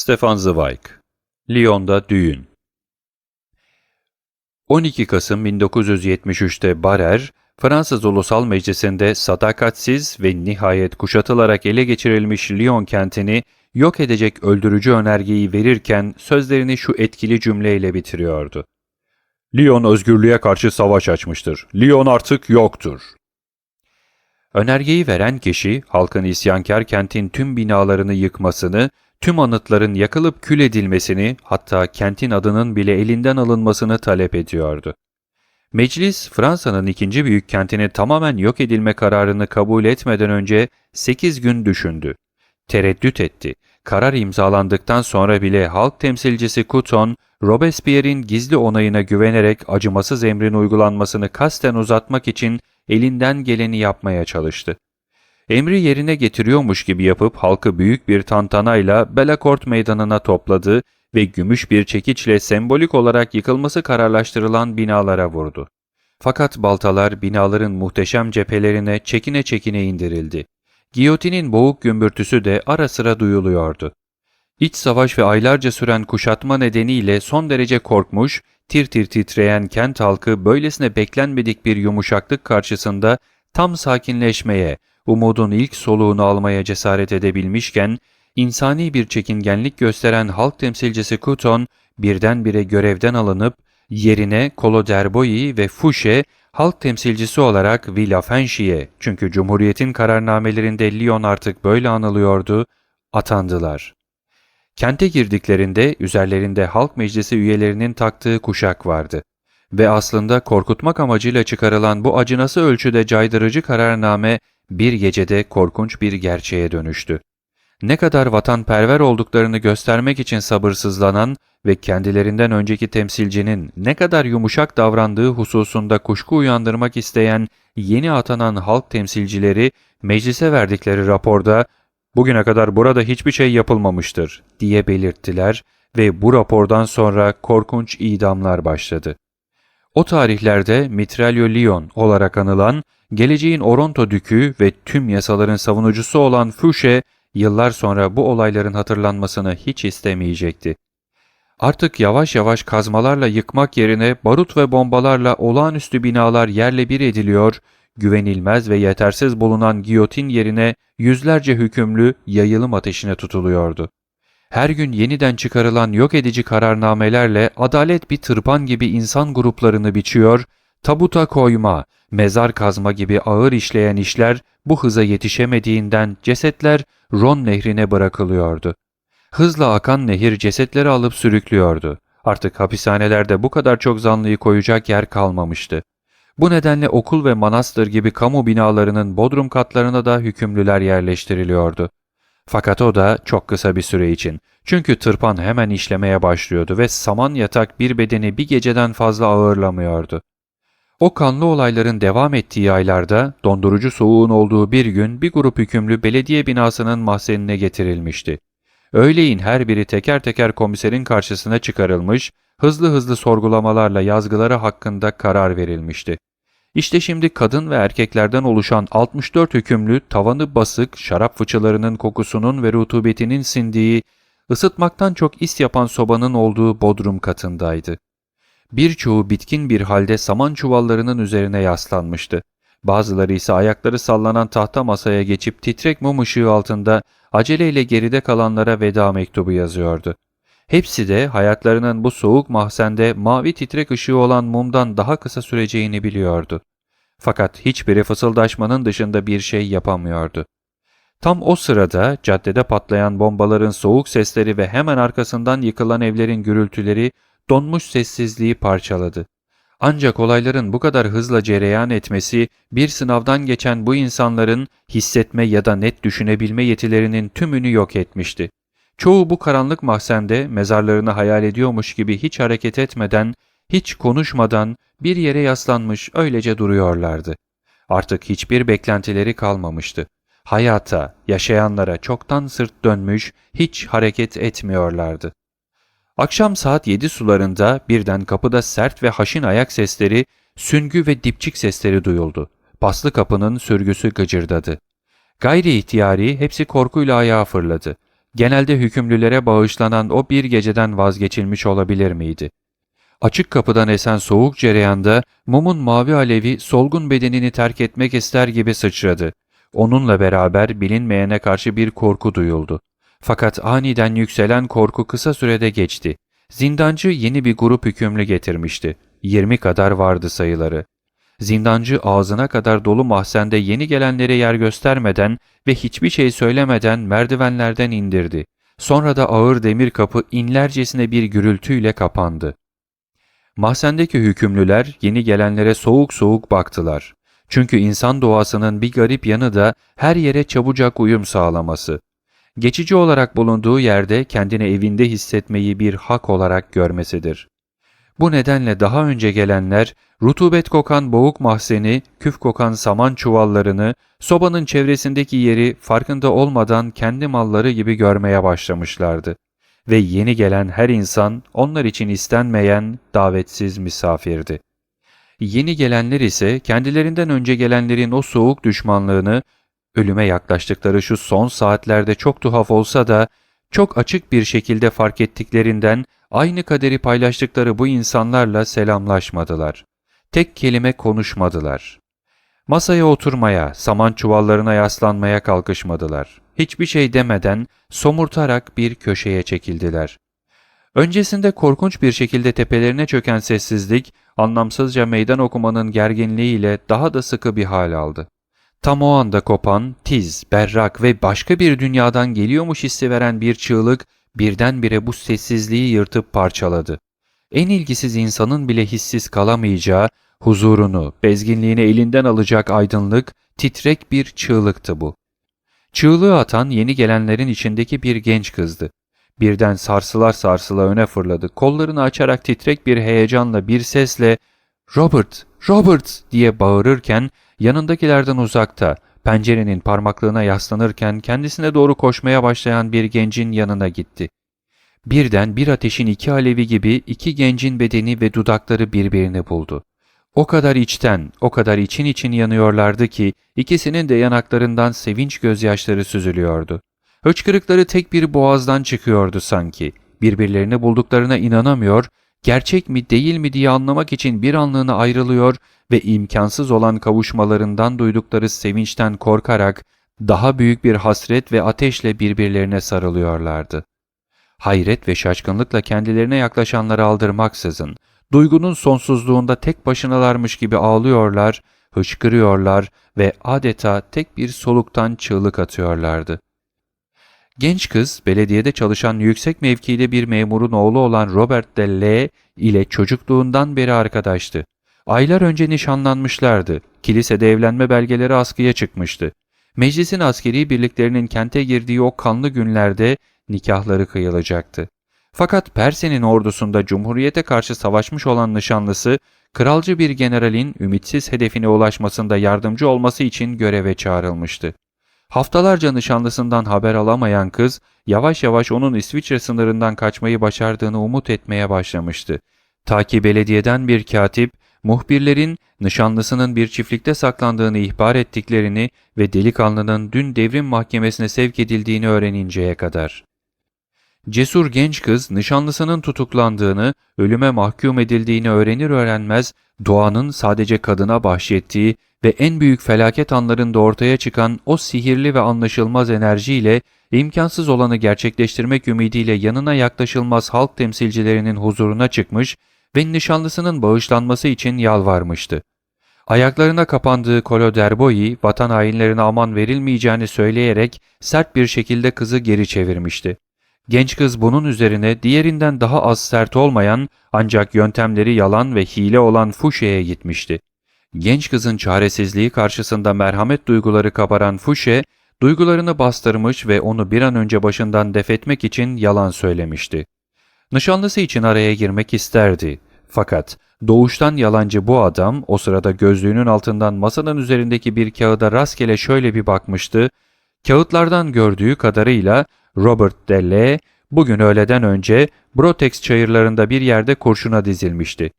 Stefan Zweig Lyon'da Düğün 12 Kasım 1973'te Barer, Fransız Ulusal Meclisi'nde sadakatsiz ve nihayet kuşatılarak ele geçirilmiş Lyon kentini yok edecek öldürücü önergeyi verirken sözlerini şu etkili cümleyle bitiriyordu. Lyon özgürlüğe karşı savaş açmıştır. Lyon artık yoktur. Önergeyi veren kişi, halkın isyankar kentin tüm binalarını yıkmasını, tüm anıtların yakılıp kül edilmesini, hatta kentin adının bile elinden alınmasını talep ediyordu. Meclis, Fransa'nın ikinci büyük kentini tamamen yok edilme kararını kabul etmeden önce 8 gün düşündü. Tereddüt etti. Karar imzalandıktan sonra bile halk temsilcisi Couton, Robespierre'in gizli onayına güvenerek acımasız emrin uygulanmasını kasten uzatmak için elinden geleni yapmaya çalıştı. Emri yerine getiriyormuş gibi yapıp halkı büyük bir tantanayla Belakort meydanına topladı ve gümüş bir çekiçle sembolik olarak yıkılması kararlaştırılan binalara vurdu. Fakat baltalar binaların muhteşem cephelerine çekine çekine indirildi. Giyotinin boğuk gümbürtüsü de ara sıra duyuluyordu. İç savaş ve aylarca süren kuşatma nedeniyle son derece korkmuş, tir tir titreyen kent halkı böylesine beklenmedik bir yumuşaklık karşısında tam sakinleşmeye, umudun ilk soluğunu almaya cesaret edebilmişken, insani bir çekingenlik gösteren halk temsilcisi Couton birdenbire görevden alınıp yerine Colo d'Herbois ve Fouché halk temsilcisi olarak Villafranchi'ye çünkü Cumhuriyet'in kararnamelerinde Lyon artık böyle anılıyordu, atandılar. Kente girdiklerinde üzerlerinde halk meclisi üyelerinin taktığı kuşak vardı. Ve aslında korkutmak amacıyla çıkarılan bu acınası ölçüde caydırıcı kararname bir gecede korkunç bir gerçeğe dönüştü. Ne kadar vatanperver olduklarını göstermek için sabırsızlanan ve kendilerinden önceki temsilcinin ne kadar yumuşak davrandığı hususunda kuşku uyandırmak isteyen yeni atanan halk temsilcileri meclise verdikleri raporda bugüne kadar burada hiçbir şey yapılmamıştır diye belirttiler ve bu rapordan sonra korkunç idamlar başladı. O tarihlerde Mitralyo Lyon olarak anılan, geleceğin Oronto dükü ve tüm yasaların savunucusu olan Fouché, yıllar sonra bu olayların hatırlanmasını hiç istemeyecekti. Artık yavaş yavaş kazmalarla yıkmak yerine barut ve bombalarla olağanüstü binalar yerle bir ediliyor, güvenilmez ve yetersiz bulunan giyotin yerine yüzlerce hükümlü yayılım ateşine tutuluyordu. Her gün yeniden çıkarılan yok edici kararnamelerle adalet bir tırpan gibi insan gruplarını biçiyor, tabuta koyma, mezar kazma gibi ağır işleyen işler bu hıza yetişemediğinden cesetler Ron nehrine bırakılıyordu. Hızla akan nehir cesetleri alıp sürüklüyordu. Artık hapishanelerde bu kadar çok zanlıyı koyacak yer kalmamıştı. Bu nedenle okul ve manastır gibi kamu binalarının bodrum katlarına da hükümlüler yerleştiriliyordu. Fakat o da çok kısa bir süre için. Çünkü tırpan hemen işlemeye başlıyordu ve saman yatak bir bedeni bir geceden fazla ağırlamıyordu. O kanlı olayların devam ettiği aylarda dondurucu soğuğun olduğu bir gün bir grup hükümlü belediye binasının mahzenine getirilmişti. Öğleyin her biri teker teker komiserin karşısına çıkarılmış, hızlı hızlı sorgulamalarla yazgıları hakkında karar verilmişti. İşte şimdi kadın ve erkeklerden oluşan 64 hükümlü tavanı basık, şarap fıçılarının kokusunun ve rutubetinin sindiği, ısıtmaktan çok is yapan sobanın olduğu bodrum katındaydı. Birçoğu bitkin bir halde saman çuvallarının üzerine yaslanmıştı. Bazıları ise ayakları sallanan tahta masaya geçip titrek mum ışığı altında aceleyle geride kalanlara veda mektubu yazıyordu. Hepsi de hayatlarının bu soğuk mahzende mavi titrek ışığı olan mumdan daha kısa süreceğini biliyordu. Fakat hiçbiri fısıldaşmanın dışında bir şey yapamıyordu. Tam o sırada caddede patlayan bombaların soğuk sesleri ve hemen arkasından yıkılan evlerin gürültüleri donmuş sessizliği parçaladı. Ancak olayların bu kadar hızla cereyan etmesi bir sınavdan geçen bu insanların hissetme ya da net düşünebilme yetilerinin tümünü yok etmişti. Çoğu bu karanlık mahzende mezarlarını hayal ediyormuş gibi hiç hareket etmeden, hiç konuşmadan bir yere yaslanmış öylece duruyorlardı. Artık hiçbir beklentileri kalmamıştı. Hayata, yaşayanlara çoktan sırt dönmüş, hiç hareket etmiyorlardı. Akşam saat yedi sularında birden kapıda sert ve haşin ayak sesleri, süngü ve dipçik sesleri duyuldu. Paslı kapının sürgüsü gıcırdadı. Gayri ihtiyari hepsi korkuyla ayağa fırladı. genelde hükümlülere bağışlanan o bir geceden vazgeçilmiş olabilir miydi? Açık kapıdan esen soğuk cereyanda mumun mavi alevi solgun bedenini terk etmek ister gibi sıçradı. Onunla beraber bilinmeyene karşı bir korku duyuldu. Fakat aniden yükselen korku kısa sürede geçti. Zindancı yeni bir grup hükümlü getirmişti. 20 kadar vardı sayıları. Zindancı ağzına kadar dolu mahzende yeni gelenlere yer göstermeden ve hiçbir şey söylemeden merdivenlerden indirdi. Sonra da ağır demir kapı inlercesine bir gürültüyle kapandı. Mahzendeki hükümlüler yeni gelenlere soğuk soğuk baktılar. Çünkü insan doğasının bir garip yanı da her yere çabucak uyum sağlaması. Geçici olarak bulunduğu yerde kendini evinde hissetmeyi bir hak olarak görmesidir. Bu nedenle daha önce gelenler rutubet kokan boğuk mahzeni, küf kokan saman çuvallarını, sobanın çevresindeki yeri farkında olmadan kendi malları gibi görmeye başlamışlardı. Ve yeni gelen her insan onlar için istenmeyen davetsiz misafirdi. Yeni gelenler ise kendilerinden önce gelenlerin o soğuk düşmanlığını, ölüme yaklaştıkları şu son saatlerde çok tuhaf olsa da çok açık bir şekilde fark ettiklerinden aynı kaderi paylaştıkları bu insanlarla selamlaşmadılar. Tek kelime konuşmadılar. Masaya oturmaya, saman çuvallarına yaslanmaya kalkışmadılar. Hiçbir şey demeden somurtarak bir köşeye çekildiler. Öncesinde korkunç bir şekilde tepelerine çöken sessizlik, anlamsızca meydan okumanın gerginliğiyle daha da sıkı bir hal aldı. Tam o anda kopan, tiz, berrak ve başka bir dünyadan geliyormuş hissi veren bir çığlık birdenbire bu sessizliği yırtıp parçaladı. En ilgisiz insanın bile hissiz kalamayacağı, huzurunu, bezginliğini elinden alacak aydınlık, titrek bir çığlıktı bu. Çığlığı atan yeni gelenlerin içindeki bir genç kızdı. Birden sarsılar sarsıla öne fırladı. Kollarını açarak titrek bir heyecanla bir sesle ''Robert, Robert!'' diye bağırırken yanındakilerden uzakta, pencerenin parmaklığına yaslanırken kendisine doğru koşmaya başlayan bir gencin yanına gitti. Birden bir ateşin iki alevi gibi iki gencin bedeni ve dudakları birbirini buldu. O kadar içten, o kadar için için yanıyorlardı ki ikisinin de yanaklarından sevinç gözyaşları süzülüyordu. Hıçkırıkları tek bir boğazdan çıkıyordu sanki. Birbirlerini bulduklarına inanamıyor, gerçek mi değil mi diye anlamak için bir anlığına ayrılıyor ve imkansız olan kavuşmalarından duydukları sevinçten korkarak daha büyük bir hasret ve ateşle birbirlerine sarılıyorlardı. Hayret ve şaşkınlıkla kendilerine yaklaşanları aldırmaksızın, duygunun sonsuzluğunda tek başınalarmış gibi ağlıyorlar, hıçkırıyorlar ve adeta tek bir soluktan çığlık atıyorlardı. Genç kız, belediyede çalışan yüksek mevkide bir memurun oğlu olan Robert de L ile çocukluğundan beri arkadaştı. Aylar önce nişanlanmışlardı. Kilisede evlenme belgeleri askıya çıkmıştı. Meclisin askeri birliklerinin kente girdiği o kanlı günlerde nikahları kıyılacaktı. Fakat Perse'nin ordusunda Cumhuriyete karşı savaşmış olan nişanlısı, kralcı bir generalin ümitsiz hedefine ulaşmasında yardımcı olması için göreve çağrılmıştı. Haftalarca nişanlısından haber alamayan kız, yavaş yavaş onun İsviçre sınırından kaçmayı başardığını umut etmeye başlamıştı. Ta ki belediyeden bir katip, muhbirlerin nişanlısının bir çiftlikte saklandığını ihbar ettiklerini ve delikanlının dün devrim mahkemesine sevk edildiğini öğreninceye kadar. Cesur genç kız nişanlısının tutuklandığını, ölüme mahkum edildiğini öğrenir öğrenmez doğanın sadece kadına bahşettiği ve en büyük felaket anlarında ortaya çıkan o sihirli ve anlaşılmaz enerjiyle imkansız olanı gerçekleştirmek ümidiyle yanına yaklaşılmaz halk temsilcilerinin huzuruna çıkmış ve nişanlısının bağışlanması için yalvarmıştı. Ayaklarına kapandığı Kolo Derboyi, vatan hainlerine aman verilmeyeceğini söyleyerek sert bir şekilde kızı geri çevirmişti. Genç kız bunun üzerine diğerinden daha az sert olmayan ancak yöntemleri yalan ve hile olan Fuşe'ye gitmişti. Genç kızın çaresizliği karşısında merhamet duyguları kabaran Fuşe, duygularını bastırmış ve onu bir an önce başından defetmek için yalan söylemişti. Nişanlısı için araya girmek isterdi. Fakat doğuştan yalancı bu adam o sırada gözlüğünün altından masanın üzerindeki bir kağıda rastgele şöyle bir bakmıştı. Kağıtlardan gördüğü kadarıyla Robert Delle bugün öğleden önce Brotex çayırlarında bir yerde kurşuna dizilmişti.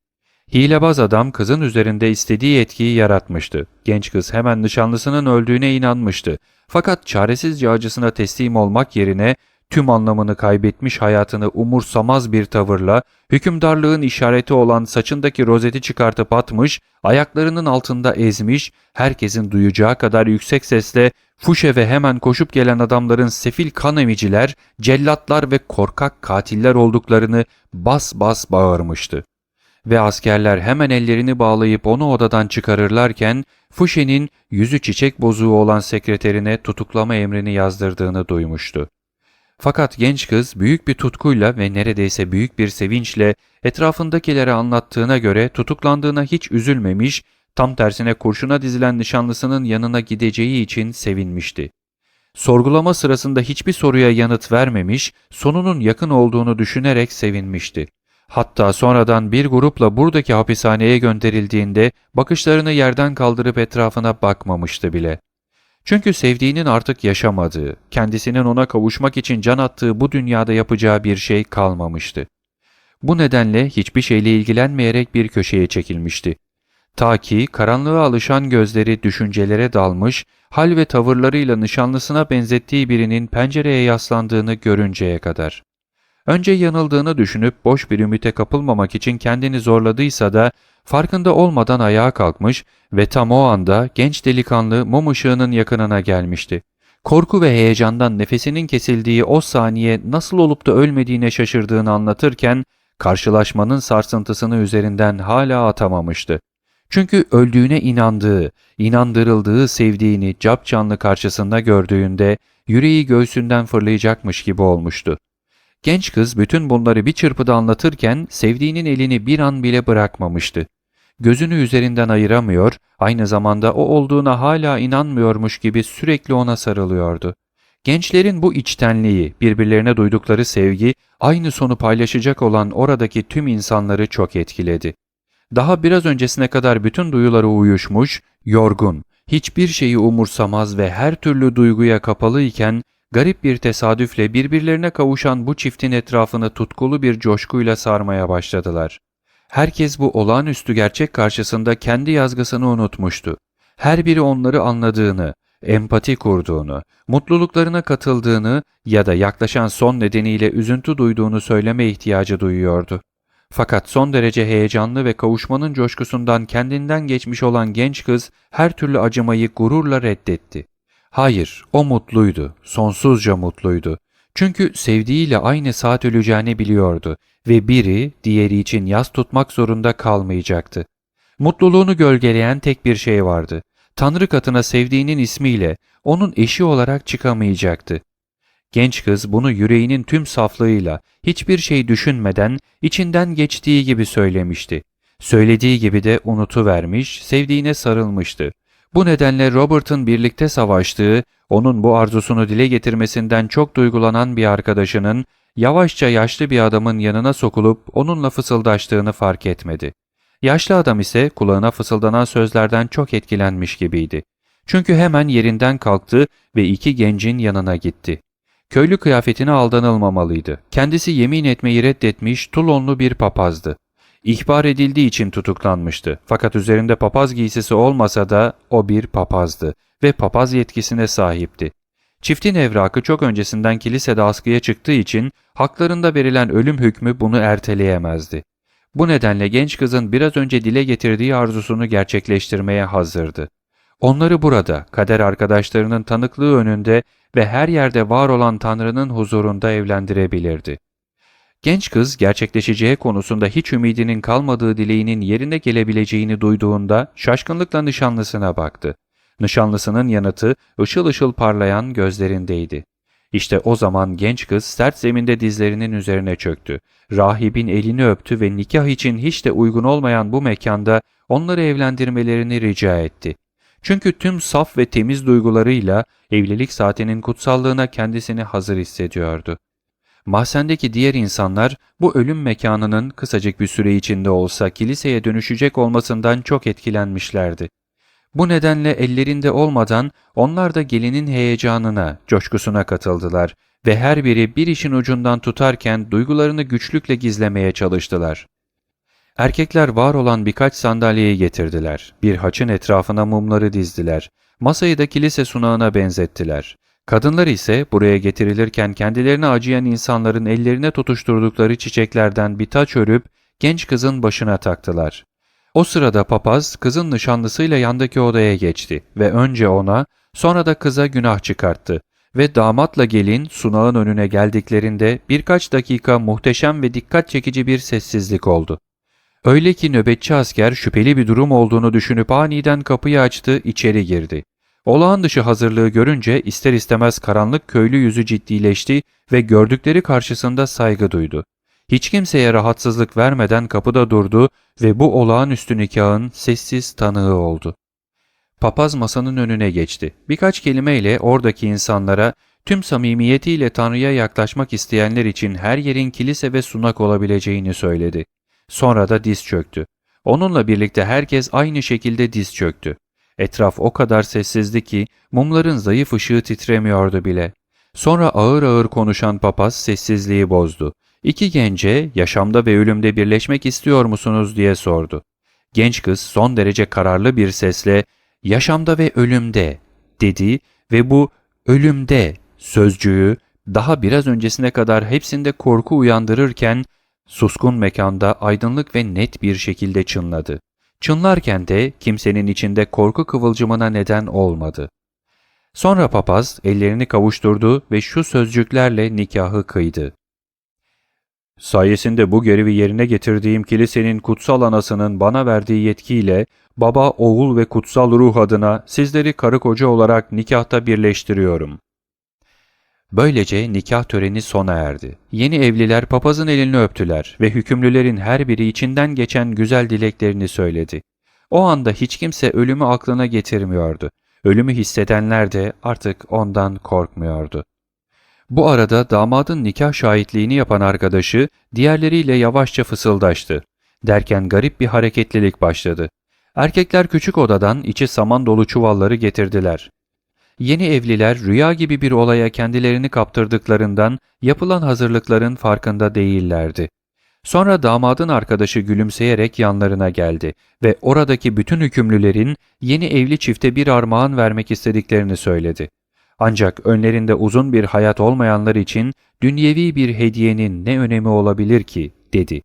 Hilebaz adam kızın üzerinde istediği etkiyi yaratmıştı. Genç kız hemen nişanlısının öldüğüne inanmıştı. Fakat çaresizce acısına teslim olmak yerine tüm anlamını kaybetmiş hayatını umursamaz bir tavırla, hükümdarlığın işareti olan saçındaki rozeti çıkartıp atmış, ayaklarının altında ezmiş, herkesin duyacağı kadar yüksek sesle fuşe ve hemen koşup gelen adamların sefil kan emiciler, cellatlar ve korkak katiller olduklarını bas bas bağırmıştı. Ve askerler hemen ellerini bağlayıp onu odadan çıkarırlarken, Fuşe'nin yüzü çiçek bozuğu olan sekreterine tutuklama emrini yazdırdığını duymuştu. Fakat genç kız büyük bir tutkuyla ve neredeyse büyük bir sevinçle etrafındakilere anlattığına göre tutuklandığına hiç üzülmemiş, tam tersine kurşuna dizilen nişanlısının yanına gideceği için sevinmişti. Sorgulama sırasında hiçbir soruya yanıt vermemiş, sonunun yakın olduğunu düşünerek sevinmişti. Hatta sonradan bir grupla buradaki hapishaneye gönderildiğinde bakışlarını yerden kaldırıp etrafına bakmamıştı bile. Çünkü sevdiğinin artık yaşamadığı, kendisinin ona kavuşmak için can attığı bu dünyada yapacağı bir şey kalmamıştı. Bu nedenle hiçbir şeyle ilgilenmeyerek bir köşeye çekilmişti. Ta ki karanlığa alışan gözleri düşüncelere dalmış, hal ve tavırlarıyla nişanlısına benzettiği birinin pencereye yaslandığını görünceye kadar. Önce yanıldığını düşünüp boş bir ümite kapılmamak için kendini zorladıysa da farkında olmadan ayağa kalkmış ve tam o anda genç delikanlı mum ışığının yakınına gelmişti. Korku ve heyecandan nefesinin kesildiği o saniye nasıl olup da ölmediğine şaşırdığını anlatırken karşılaşmanın sarsıntısını üzerinden hala atamamıştı. Çünkü öldüğüne inandığı, inandırıldığı sevdiğini cap canlı karşısında gördüğünde yüreği göğsünden fırlayacakmış gibi olmuştu. Genç kız bütün bunları bir çırpıda anlatırken sevdiğinin elini bir an bile bırakmamıştı. Gözünü üzerinden ayıramıyor, aynı zamanda o olduğuna hala inanmıyormuş gibi sürekli ona sarılıyordu. Gençlerin bu içtenliği, birbirlerine duydukları sevgi, aynı sonu paylaşacak olan oradaki tüm insanları çok etkiledi. Daha biraz öncesine kadar bütün duyuları uyuşmuş, yorgun, hiçbir şeyi umursamaz ve her türlü duyguya kapalı iken garip bir tesadüfle birbirlerine kavuşan bu çiftin etrafını tutkulu bir coşkuyla sarmaya başladılar. Herkes bu olağanüstü gerçek karşısında kendi yazgısını unutmuştu. Her biri onları anladığını, empati kurduğunu, mutluluklarına katıldığını ya da yaklaşan son nedeniyle üzüntü duyduğunu söyleme ihtiyacı duyuyordu. Fakat son derece heyecanlı ve kavuşmanın coşkusundan kendinden geçmiş olan genç kız her türlü acımayı gururla reddetti. Hayır, o mutluydu, sonsuzca mutluydu. Çünkü sevdiğiyle aynı saat öleceğini biliyordu ve biri diğeri için yas tutmak zorunda kalmayacaktı. Mutluluğunu gölgeleyen tek bir şey vardı. Tanrı katına sevdiğinin ismiyle onun eşi olarak çıkamayacaktı. Genç kız bunu yüreğinin tüm saflığıyla, hiçbir şey düşünmeden, içinden geçtiği gibi söylemişti. Söylediği gibi de unutuvermiş, sevdiğine sarılmıştı. Bu nedenle Robert'ın birlikte savaştığı, onun bu arzusunu dile getirmesinden çok duygulanan bir arkadaşının, yavaşça yaşlı bir adamın yanına sokulup onunla fısıldaştığını fark etmedi. Yaşlı adam ise kulağına fısıldanan sözlerden çok etkilenmiş gibiydi. Çünkü hemen yerinden kalktı ve iki gencin yanına gitti. Köylü kıyafetine aldanılmamalıydı. Kendisi yemin etmeyi reddetmiş Tulonlu bir papazdı. İhbar edildiği için tutuklanmıştı. Fakat üzerinde papaz giysisi olmasa da o bir papazdı ve papaz yetkisine sahipti. Çiftin evrakı çok öncesinden kilisede askıya çıktığı için haklarında verilen ölüm hükmü bunu erteleyemezdi. Bu nedenle genç kızın biraz önce dile getirdiği arzusunu gerçekleştirmeye hazırdı. Onları burada, kader arkadaşlarının tanıklığı önünde ve her yerde var olan Tanrı'nın huzurunda evlendirebilirdi. Genç kız gerçekleşeceği konusunda hiç ümidinin kalmadığı dileğinin yerine gelebileceğini duyduğunda şaşkınlıkla nişanlısına baktı. Nişanlısının yanıtı ışıl ışıl parlayan gözlerindeydi. İşte o zaman genç kız sert zeminde dizlerinin üzerine çöktü. Rahibin elini öptü ve nikah için hiç de uygun olmayan bu mekanda onları evlendirmelerini rica etti. Çünkü tüm saf ve temiz duygularıyla evlilik saatinin kutsallığına kendisini hazır hissediyordu. Mahzendeki diğer insanlar bu ölüm mekanının kısacık bir süre içinde olsa kiliseye dönüşecek olmasından çok etkilenmişlerdi. Bu nedenle ellerinde olmadan onlar da gelinin heyecanına, coşkusuna katıldılar ve her biri bir işin ucundan tutarken duygularını güçlükle gizlemeye çalıştılar. Erkekler var olan birkaç sandalyeyi getirdiler. Bir haçın etrafına mumları dizdiler. Masayı da kilise sunağına benzettiler. Kadınlar ise buraya getirilirken kendilerine acıyan insanların ellerine tutuşturdukları çiçeklerden bir taç örüp genç kızın başına taktılar. O sırada papaz kızın nişanlısıyla yandaki odaya geçti ve önce ona sonra da kıza günah çıkarttı ve damatla gelin sunağın önüne geldiklerinde birkaç dakika muhteşem ve dikkat çekici bir sessizlik oldu. Öyle ki nöbetçi asker şüpheli bir durum olduğunu düşünüp aniden kapıyı açtı, içeri girdi. Olağan dışı hazırlığı görünce ister istemez karanlık köylü yüzü ciddileşti ve gördükleri karşısında saygı duydu. Hiç kimseye rahatsızlık vermeden kapıda durdu ve bu olağanüstü nikahın sessiz tanığı oldu. Papaz masanın önüne geçti. Birkaç kelimeyle oradaki insanlara tüm samimiyetiyle Tanrı'ya yaklaşmak isteyenler için her yerin kilise ve sunak olabileceğini söyledi. Sonra da diz çöktü. Onunla birlikte herkes aynı şekilde diz çöktü. Etraf o kadar sessizdi ki mumların zayıf ışığı titremiyordu bile. Sonra ağır ağır konuşan papaz sessizliği bozdu. İki gence yaşamda ve ölümde birleşmek istiyor musunuz diye sordu. Genç kız son derece kararlı bir sesle yaşamda ve ölümde dedi ve bu ölümde sözcüğü daha biraz öncesine kadar hepsinde korku uyandırırken suskun mekanda aydınlık ve net bir şekilde çınladı. Çınlarken de kimsenin içinde korku kıvılcımına neden olmadı. Sonra papaz ellerini kavuşturdu ve şu sözcüklerle nikahı kıydı. Sayesinde bu görevi yerine getirdiğim kilisenin kutsal anasının bana verdiği yetkiyle baba, oğul ve kutsal ruh adına sizleri karı koca olarak nikahta birleştiriyorum. Böylece nikah töreni sona erdi. Yeni evliler papazın elini öptüler ve hükümlülerin her biri içinden geçen güzel dileklerini söyledi. O anda hiç kimse ölümü aklına getirmiyordu. Ölümü hissedenler de artık ondan korkmuyordu. Bu arada damadın nikah şahitliğini yapan arkadaşı diğerleriyle yavaşça fısıldaştı. Derken garip bir hareketlilik başladı. Erkekler küçük odadan içi saman dolu çuvalları getirdiler. Yeni evliler rüya gibi bir olaya kendilerini kaptırdıklarından yapılan hazırlıkların farkında değillerdi. Sonra damadın arkadaşı gülümseyerek yanlarına geldi ve oradaki bütün hükümlülerin yeni evli çifte bir armağan vermek istediklerini söyledi. Ancak önlerinde uzun bir hayat olmayanlar için dünyevi bir hediyenin ne önemi olabilir ki, dedi.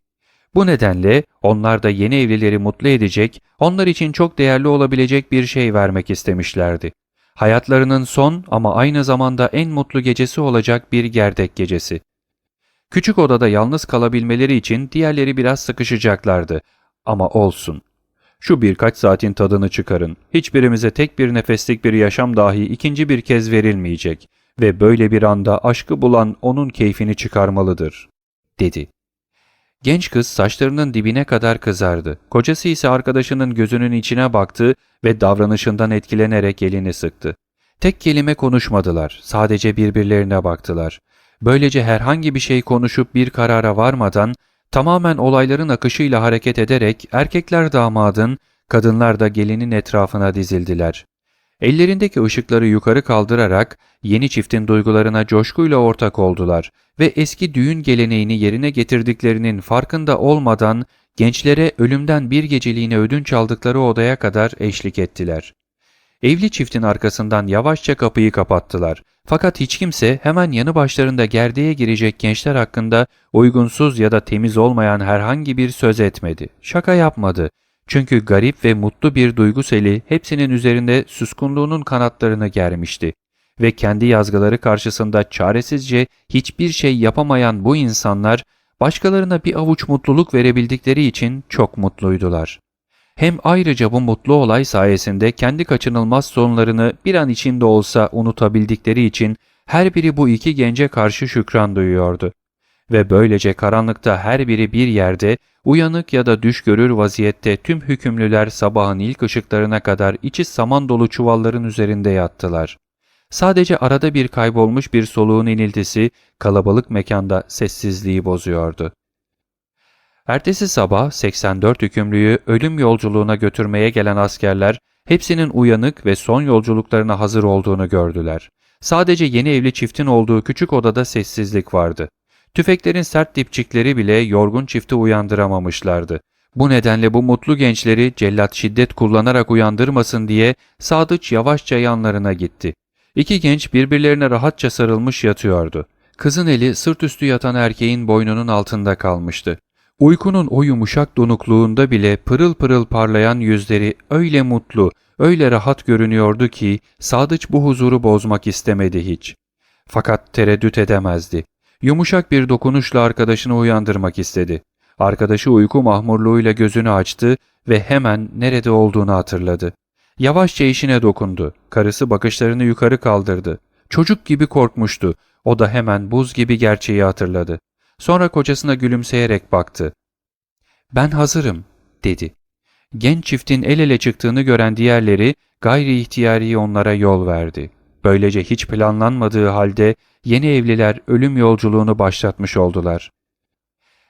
Bu nedenle onlar da yeni evlileri mutlu edecek, onlar için çok değerli olabilecek bir şey vermek istemişlerdi. Hayatlarının son ama aynı zamanda en mutlu gecesi olacak bir gerdek gecesi. Küçük odada yalnız kalabilmeleri için diğerleri biraz sıkışacaklardı. Ama olsun. Şu birkaç saatin tadını çıkarın. Hiçbirimize tek bir nefeslik bir yaşam dahi ikinci bir kez verilmeyecek ve böyle bir anda aşkı bulan onun keyfini çıkarmalıdır, dedi. Genç kız saçlarının dibine kadar kızardı. Kocası ise arkadaşının gözünün içine baktı ve davranışından etkilenerek elini sıktı. Tek kelime konuşmadılar, sadece birbirlerine baktılar. Böylece herhangi bir şey konuşup bir karara varmadan tamamen olayların akışıyla hareket ederek erkekler damadın, kadınlar da gelinin etrafına dizildiler. Ellerindeki ışıkları yukarı kaldırarak yeni çiftin duygularına coşkuyla ortak oldular ve eski düğün geleneğini yerine getirdiklerinin farkında olmadan gençlere ölümden bir geceliğine ödünç aldıkları odaya kadar eşlik ettiler. Evli çiftin arkasından yavaşça kapıyı kapattılar. Fakat hiç kimse hemen yanı başlarında gerdeğe girecek gençler hakkında uygunsuz ya da temiz olmayan herhangi bir söz etmedi. Şaka yapmadı. Çünkü garip ve mutlu bir duygu seli hepsinin üzerinde suskunluğunun kanatlarını germişti. Ve kendi yazgıları karşısında çaresizce hiçbir şey yapamayan bu insanlar başkalarına bir avuç mutluluk verebildikleri için çok mutluydular. Hem ayrıca bu mutlu olay sayesinde kendi kaçınılmaz sorunlarını bir an içinde olsa unutabildikleri için her biri bu iki gence karşı şükran duyuyordu. Ve böylece karanlıkta her biri bir yerde uyanık ya da düş görür vaziyette tüm hükümlüler sabahın ilk ışıklarına kadar içi saman dolu çuvalların üzerinde yattılar. Sadece arada bir kaybolmuş bir soluğun iniltisi kalabalık mekanda sessizliği bozuyordu. Ertesi sabah 84 hükümlüyü ölüm yolculuğuna götürmeye gelen askerler hepsinin uyanık ve son yolculuklarına hazır olduğunu gördüler. Sadece yeni evli çiftin olduğu küçük odada sessizlik vardı. Tüfeklerin sert dipçikleri bile yorgun çifti uyandıramamışlardı. Bu nedenle bu mutlu gençleri cellat şiddet kullanarak uyandırmasın diye Sadıç yavaşça yanlarına gitti. İki genç birbirlerine rahatça sarılmış yatıyordu. Kızın eli sırt üstü yatan erkeğin boynunun altında kalmıştı. Uykunun o yumuşak donukluğunda bile pırıl pırıl parlayan yüzleri öyle mutlu, öyle rahat görünüyordu ki Sadıç bu huzuru bozmak istemedi hiç. Fakat tereddüt edemezdi. Yumuşak bir dokunuşla arkadaşını uyandırmak istedi. Arkadaşı uyku mahmurluğuyla gözünü açtı ve hemen nerede olduğunu hatırladı. Yavaşça işine dokundu. Karısı bakışlarını yukarı kaldırdı. Çocuk gibi korkmuştu. O da hemen buz gibi gerçeği hatırladı. Sonra kocasına gülümseyerek baktı. Ben hazırım, dedi. Genç çiftin el ele çıktığını gören diğerleri gayri ihtiyari onlara yol verdi. Böylece hiç planlanmadığı halde yeni evliler ölüm yolculuğunu başlatmış oldular.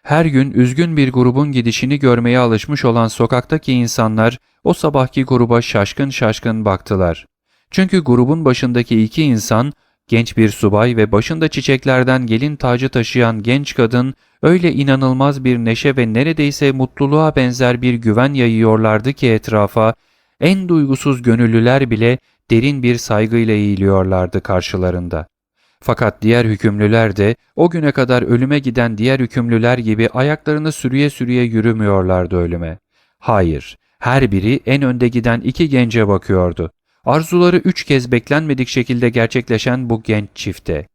Her gün üzgün bir grubun gidişini görmeye alışmış olan sokaktaki insanlar o sabahki gruba şaşkın şaşkın baktılar. Çünkü grubun başındaki iki insan, genç bir subay ve başında çiçeklerden gelin tacı taşıyan genç kadın öyle inanılmaz bir neşe ve neredeyse mutluluğa benzer bir güven yayıyorlardı ki etrafa, en duygusuz gönüllüler bile derin bir saygıyla eğiliyorlardı karşılarında. Fakat diğer hükümlüler de o güne kadar ölüme giden diğer hükümlüler gibi ayaklarını sürüye sürüye yürümüyorlardı ölüme. Hayır, her biri en önde giden iki gence bakıyordu. Arzuları üç kez beklenmedik şekilde gerçekleşen bu genç çifte.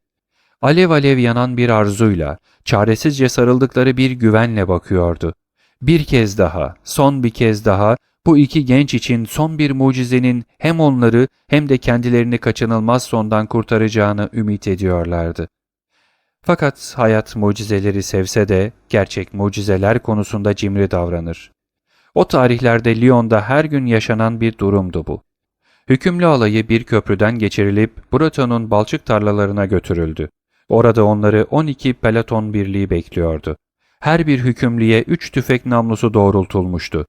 Alev alev yanan bir arzuyla, çaresizce sarıldıkları bir güvenle bakıyordu. Bir kez daha, son bir kez daha bu iki genç için son bir mucizenin hem onları hem de kendilerini kaçınılmaz sondan kurtaracağını ümit ediyorlardı. Fakat hayat mucizeleri sevse de gerçek mucizeler konusunda cimri davranır. O tarihlerde Lyon'da her gün yaşanan bir durumdu bu. Hükümlü alayı bir köprüden geçirilip Breton'un balçık tarlalarına götürüldü. Orada onları 12 peloton birliği bekliyordu. Her bir hükümlüye 3 tüfek namlusu doğrultulmuştu.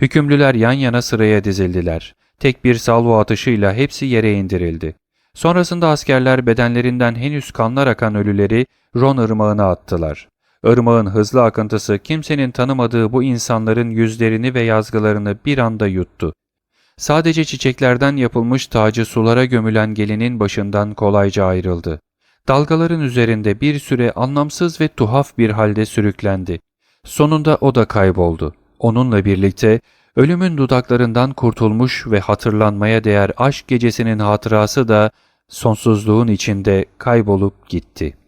Hükümlüler yan yana sıraya dizildiler. Tek bir salvo atışıyla hepsi yere indirildi. Sonrasında askerler bedenlerinden henüz kanlar akan ölüleri Ron ırmağına attılar. Irmağın hızlı akıntısı kimsenin tanımadığı bu insanların yüzlerini ve yazgılarını bir anda yuttu. Sadece çiçeklerden yapılmış tacı sulara gömülen gelinin başından kolayca ayrıldı. Dalgaların üzerinde bir süre anlamsız ve tuhaf bir halde sürüklendi. Sonunda o da kayboldu. Onunla birlikte ölümün dudaklarından kurtulmuş ve hatırlanmaya değer aşk gecesinin hatırası da sonsuzluğun içinde kaybolup gitti.''